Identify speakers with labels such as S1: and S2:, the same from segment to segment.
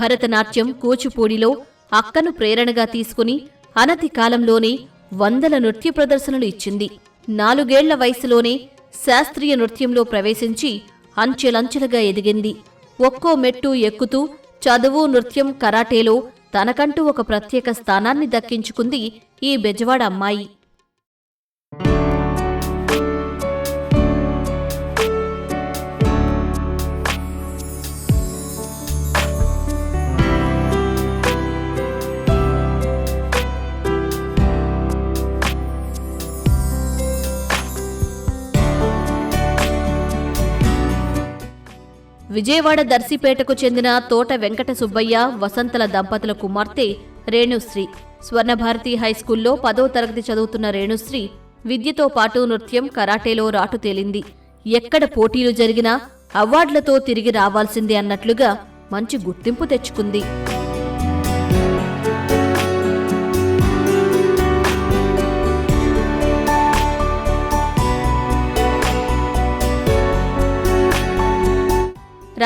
S1: భరతనాట్యం కూచిపూడిలో అక్కను ప్రేరణగా తీసుకుని అనతి కాలంలోనే వందల నృత్య ప్రదర్శనలు ఇచ్చింది. నాలుగేళ్ళ వయసులోనే శాస్త్రీయ నృత్యంలో ప్రవేశించి అంచెలంచెలుగా ఎదిగింది. ఒక్కో మెట్టు ఎక్కుతూ చదువు నృత్యం కరాటేలో తనకంటూ ఒక ప్రత్యేక స్థానాన్ని దక్కించుకుంది ఈ బెజవాడ అమ్మాయి. విజయవాడ దర్శిపేటకు చెందిన తోట వెంకట సుబ్బయ్య వసంతల దంపతుల కుమార్తె రేణుశ్రీ. స్వర్ణభారతి హైస్కూల్లో పదో తరగతి చదువుతున్న రేణుశ్రీ విద్యతో పాటు నృత్యం కరాటేలో రాటు తేలింది. ఎక్కడ పోటీలు జరిగినా అవార్డులతో తిరిగి రావాల్సిందే అన్నట్లుగా మంచి గుర్తింపు తెచ్చుకుంది.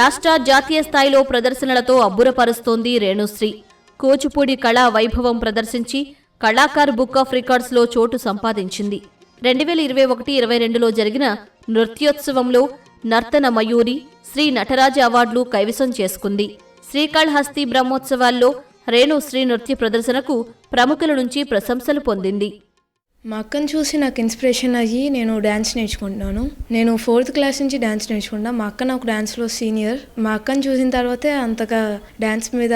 S1: రాష్ట్ర జాతీయ స్థాయిలో ప్రదర్శనలతో అబ్బురపరుస్తోంది రేణుశ్రీ. కూచిపూడి కళా వైభవం ప్రదర్శించి కళాకార్ బుక్ ఆఫ్ రికార్డ్స్లో చోటు సంపాదించింది. రెండు వేల ఇరవై ఒకటి ఇరవై రెండులో జరిగిన నృత్యోత్సవంలో నర్తన మయూరి శ్రీ నటరాజ అవార్డులు కైవసం చేసుకుంది. శ్రీకాళహస్తి బ్రహ్మోత్సవాల్లో రేణుశ్రీ నృత్య ప్రదర్శనకు ప్రముఖుల నుంచి ప్రశంసలు పొందింది.
S2: మా అక్కను చూసి నాకు ఇన్స్పిరేషన్ అయ్యి నేను డ్యాన్స్ నేర్చుకుంటున్నాను. నేను ఫోర్త్ క్లాస్ నుంచి డ్యాన్స్ నేర్చుకుంటున్నా. మా అక్క నాకు డ్యాన్స్లో సీనియర్. మా అక్కను చూసిన తర్వాతే అంతగా డ్యాన్స్ మీద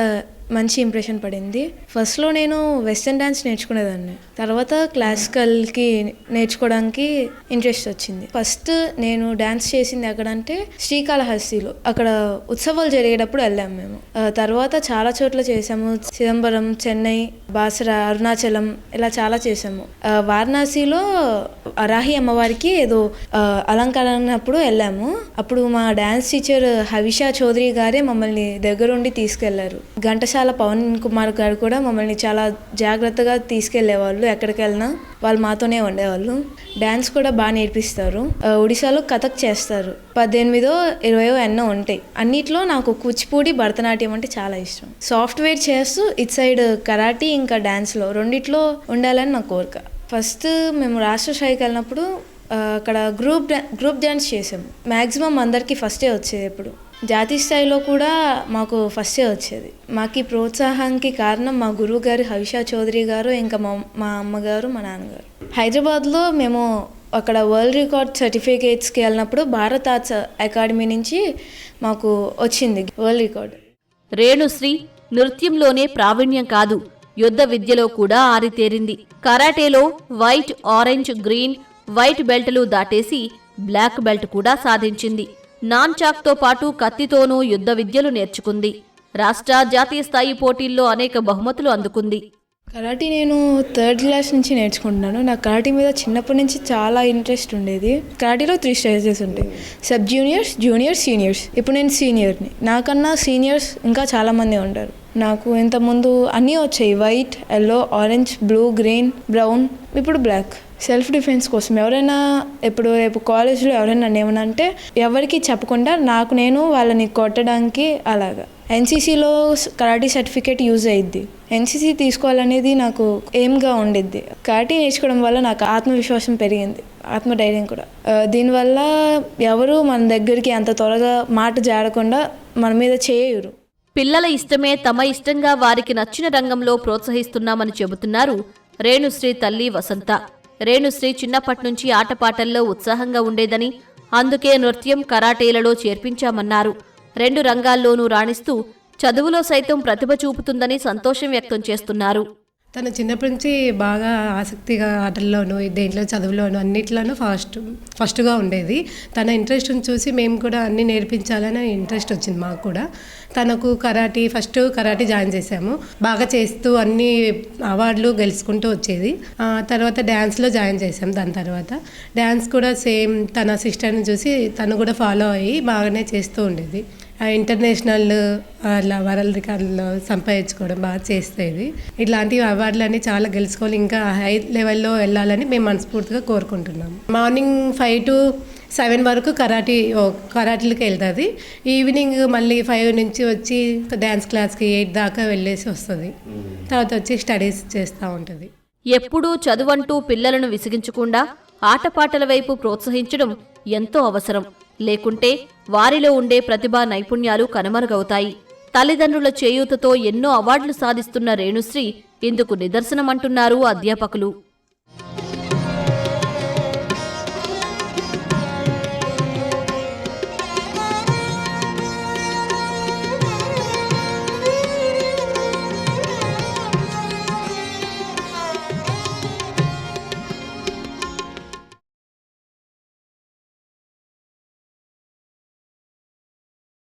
S2: మంచి ఇంప్రెషన్ పడింది. ఫస్ట్లో నేను వెస్ట్రన్ డ్యాన్స్ నేర్చుకునేదాన్ని. తర్వాత క్లాసికల్కి నేర్చుకోవడానికి ఇంట్రెస్ట్ వచ్చింది. ఫస్ట్ నేను డ్యాన్స్ చేసింది ఎక్కడంటే శ్రీకాళహస్తిలో. అక్కడ ఉత్సవాలు జరిగేటప్పుడు వెళ్ళాము మేము. తర్వాత చాలా చోట్ల చేసాము చిదంబరం చెన్నై బాసర అరుణాచలం ఇలా చాలా చేసాము వారణాసిలో అరాహి అమ్మవారికి ఏదో అలంకరణప్పుడు అలంకరణ అప్పుడు వెళ్ళాము. అప్పుడు మా డ్యాన్స్ టీచర్ హవిషా చౌదరి గారే మమ్మల్ని దగ్గరుండి తీసుకెళ్ళారు. ఘంటసాల పవన్ కుమార్ గారు కూడా మమ్మల్ని చాలా జాగ్రత్తగా తీసుకెళ్ళేవాళ్ళు. ఎక్కడికి వెళ్ళినా వాళ్ళు మాతోనే ఉండేవాళ్ళు. డ్యాన్స్ కూడా బాగా నేర్పిస్తారు. ఒడిశాలో కథక్ చేస్తారు. పద్దెనిమిదో ఇరవయో ఎన్నో ఉంటాయి. అన్నిట్లో నాకు కూచిపూడి భరతనాట్యం అంటే చాలా ఇష్టం. సాఫ్ట్వేర్ చేస్తూ ఇట్ సైడ్ కరాటీ ఇంకా డ్యాన్స్లో రెండిట్లో ఉండాలని నా కోరిక. ఫస్ట్ మేము రాష్ట్ర స్థాయికి వెళ్ళినప్పుడు అక్కడ గ్రూప్ డ్యా గ్రూప్ డ్యాన్స్ చేసాము మ్యాక్సిమం అందరికీ ఫస్టే వచ్చేది ఎప్పుడు. జాతీయ స్థాయిలో కూడా మాకు ఫస్టే వచ్చేది. మాకు ఈ ప్రోత్సాహానికి కారణం మా గురువు గారు హవిషా చౌదరి గారు ఇంకా మా మా అమ్మగారు మా నాన్నగారు. హైదరాబాద్లో మేము అక్కడ వరల్డ్ రికార్డ్ సర్టిఫికేట్స్కి వెళ్ళినప్పుడు భారత్ ఆర్ట్స్ అకాడమీ నుంచి మాకు వచ్చింది వరల్డ్ రికార్డ్.
S1: రేణుశ్రీ నృత్యంలోనే ప్రావీణ్యం కాదు యుద్ధ విద్యలో కూడా ఆరితేరింది. కరాటేలో వైట్ ఆరెంజ్ గ్రీన్ వైట్ బెల్టులు దాటేసి బ్లాక్ బెల్ట్ కూడా సాధించింది. నాన్ చాక్తో పాటు కత్తితోనూ యుద్ధ విద్యలు నేర్చుకుంది. రాష్ట్ర జాతీయ స్థాయి పోటీల్లో అనేక బహుమతులు అందుకుంది.
S2: కరాటీ నేను థర్డ్ క్లాస్ నుంచి నేర్చుకుంటున్నాను. నాకు కరాటీ మీద చిన్నప్పటి నుంచి చాలా ఇంట్రెస్ట్ ఉండేది. కరాటీలో త్రీ స్టేజెస్ ఉంటాయి సబ్ జూనియర్స్ జూనియర్స్ సీనియర్స్. ఇప్పుడు నేను సీనియర్ని. నాకన్నా సీనియర్స్ ఇంకా చాలామంది ఉంటారు నాకు ఇంతకుముందు అన్నీ వచ్చాయి. White yellow orange blue green brown ఇప్పుడు బ్లాక్. సెల్ఫ్ డిఫెన్స్ కోసం ఎవరైనా ఇప్పుడు రేపు కాలేజ్లో ఎవరైనా నన్ను అంటే ఎవరికి చెప్పకుండా నాకు నేను వాళ్ళని కొట్టడానికి అలాగా. ఎన్సీసీలో కరాటీ సర్టిఫికేట్ యూజ్ అయ్యిద్ది ఎన్సీసీ తీసుకోవాలనేది నాకు ఎయిమ్గా ఉండిద్ది. కరాటీ నేర్చుకోవడం వల్ల నాకు ఆత్మవిశ్వాసం పెరిగింది. ఆత్మధైర్యం కూడా. దీనివల్ల ఎవరు మన దగ్గరికి అంత త్వరగా మాట జాడకుండా మన మీద చేయరు.
S1: పిల్లల ఇష్టమే తమ ఇష్టంగా వారికి నచ్చిన రంగంలో ప్రోత్సహిస్తున్నామని చెబుతున్నారు రేణుశ్రీ తల్లి వసంత. రేణుశ్రీ చిన్నప్పటి నుంచి ఆటపాటల్లో ఉత్సాహంగా ఉండేదని అందుకే నృత్యం కరాటేలలో చేర్పించామన్నారు. రెండు రంగాల్లోనూ రాణిస్తూ చదువులో సైతం ప్రతిభ చూపుతుందని సంతోషం వ్యక్తం చేస్తున్నారు.
S3: తను చిన్నప్పటి నుంచి బాగా ఆసక్తిగా ఆటల్లోనూ దేంట్లో చదువులోనూ అన్నిట్లోనూ ఫస్ట్ ఫస్ట్గా ఉండేది. తన ఇంట్రెస్ట్ని చూసి మేము కూడా అన్ని నేర్పించాలని ఇంట్రెస్ట్ వచ్చింది మాకు కూడా. తనకు కరాటీ ఫస్ట్ కరాటీ జాయిన్ చేసాము బాగా చేస్తూ అన్ని అవార్డులు గెలుచుకుంటూ వచ్చేది. తర్వాత డ్యాన్స్లో జాయిన్ చేసాం దాని తర్వాత. డ్యాన్స్ కూడా సేమ్ తన సిస్టర్ని చూసి తను కూడా ఫాలో అయ్యి బాగానే చేస్తూ ఉండేది. ఇంటర్నేషనల్ అలా వరల్డ్ రికార్డులో సంపాదించుకోవడం బాగా చేస్తుంది. ఇట్లాంటి అవార్డులన్నీ చాలా గెలుచుకోవాలి ఇంకా హై లెవెల్లో వెళ్ళాలని మేము మనస్ఫూర్తిగా కోరుకుంటున్నాము మార్నింగ్ ఫైవ్ టు సెవెన్ వరకు కరాటీ ఓ, కరాటీలకి వెళ్తుంది. ఈవినింగ్ మళ్ళీ ఫైవ్ నుంచి వచ్చి డ్యాన్స్ క్లాస్కి ఎయిట్ దాకా వెళ్ళేసి వస్తుంది. తర్వాత వచ్చి స్టడీస్ చేస్తూ ఉంటుంది.
S1: ఎప్పుడూ చదువంటూ పిల్లలను విసిగించకుండా ఆటపాటల వైపు ప్రోత్సహించడం ఎంతో అవసరం. లేకుంటే వారిలో ఉండే ప్రతిభా నైపుణ్యాలు కనుమరుగవుతాయి. తల్లిదండ్రుల చేయూతతో ఎన్నో అవార్డులు సాధిస్తున్న రేణుశ్రీ ఇందుకు నిదర్శనమంటున్నారు అధ్యాపకులు.